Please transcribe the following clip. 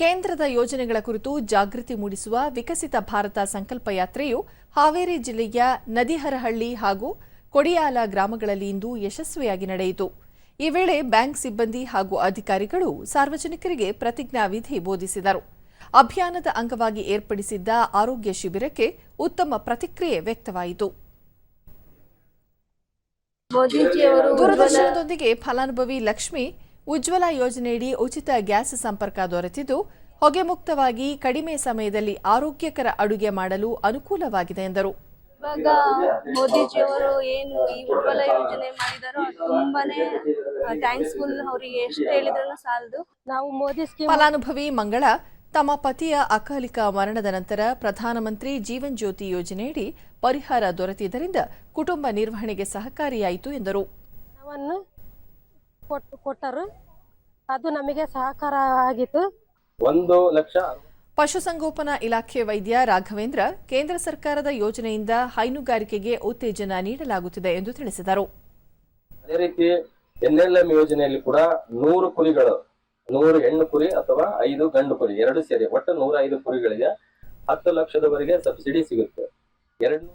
ಕೇಂದ್ರದ ಯೋಜನೆಗಳ ಕುರಿತು ಜಾಗೃತಿ ಮೂಡಿಸುವ ವಿಕಸಿತ ಭಾರತ ಸಂಕಲ್ಪ ಯಾತ್ರೆಯು ಹಾವೇರಿ ಜಿಲ್ಲೆಯ ನದಿಹರಹಳ್ಳಿ ಹಾಗೂ ಕೊಡಿಯಾಲ ಗ್ರಾಮಗಳಲ್ಲಿ ಇಂದು ಯಶಸ್ವಿಯಾಗಿ ನಡೆಯಿತು. ಈ ವೇಳೆ ಬ್ಯಾಂಕ್ ಸಿಬ್ಬಂದಿ ಹಾಗೂ ಅಧಿಕಾರಿಗಳು ಸಾರ್ವಜನಿಕರಿಗೆ ಪ್ರತಿಜ್ಞಾ ವಿಧಿ ಬೋಧಿಸಿದರು. ಅಭಿಯಾನದ ಅಂಗವಾಗಿ ಏರ್ಪಡಿಸಿದ್ದ ಆರೋಗ್ಯ ಶಿಬಿರಕ್ಕೆ ಉತ್ತಮ ಪ್ರತಿಕ್ರಿಯೆ ವ್ಯಕ್ತವಾಯಿತು. ದೂರದರ್ಶನದೊಂದಿಗೆ ಫಲಾನುಭವಿ ಲಕ್ಷ್ಮಿ ಉಜ್ವಲ ಯೋಜನೆಯಡಿ ಉಚಿತ ಗ್ಯಾಸ್ ಸಂಪರ್ಕ ದೊರೆತಿದ್ದು ಹೊಗೆ ಮುಕ್ತವಾಗಿ ಕಡಿಮೆ ಸಮಯದಲ್ಲಿ ಆರೋಗ್ಯಕರ ಅಡುಗೆ ಮಾಡಲು ಅನುಕೂಲವಾಗಿದೆ ಎಂದರು. ಇವಾಗ ಮೋದಿಜಿಯವರು ಏನು ಈ ಉಜ್ವಲ ಯೋಜನೆ ಮಾಡಿದಾರೋ ತುಂಬಾನೇ ಥ್ಯಾಂಕ್ಸ್ಫುಲ್ ಅವರಿಗೆ ಎಷ್ಟು ಹೇಳಿದ್ರು ಸಾಲದು. ನಾವು ಮೋದಿ ಸ್ಕೀಮ್ ಫಲಾನುಭವಿ ಮಂಗಳ ತಮ್ಮ ಪತಿಯ ಅಕಾಲಿಕ ಮರಣದ ನಂತರ ಪ್ರಧಾನಮಂತ್ರಿ ಜೀವನ್ ಜ್ಯೋತಿ ಯೋಜನೆಯಡಿ ಪರಿಹಾರ ದೊರೆತಿದ್ದರಿಂದ ಕುಟುಂಬ ನಿರ್ವಹಣೆಗೆ ಸಹಕಾರಿಯಾಯಿತು ಎಂದರು. ಕೊಟ್ಟು ಕೊಟ್ಟರು. ಅದು ನಮಗೆ ಸಹಕಾರ ಆಗಿತ್ತು. ಒಂದು ಲಕ್ಷ ಪಶುಸಂಗೋಪನಾ ಇಲಾಖೆ ವೈದ್ಯ ರಾಘವೇಂದ್ರ ಕೇಂದ್ರ ಸರ್ಕಾರದ ಯೋಜನೆಯಿಂದ ಹೈನುಗಾರಿಕೆಗೆ ಉತ್ತೇಜನ ನೀಡಲಾಗುತ್ತಿದೆ ಎಂದು ತಿಳಿಸಿದರು. ಅದೇ ರೀತಿ ಎನ್ ಎಲ್ ಎಂ ಯೋಜನೆಯಲ್ಲಿ ಕೂಡ ನೂರು ಕುರಿಗಳು ನೂರು ಹೆಣ್ಣು ಕುರಿ ಅಥವಾ ಐದು ಗಂಡು ಕುರಿ ಎರಡು ಸೇರಿ ಒಟ್ಟು ನೂರ ಐದು ಕುರಿಗಳಿಗೆ ಹತ್ತು ಲಕ್ಷದವರೆಗೆ ಸಬ್ಸಿಡಿ ಸಿಗುತ್ತೆ. ಎರಡು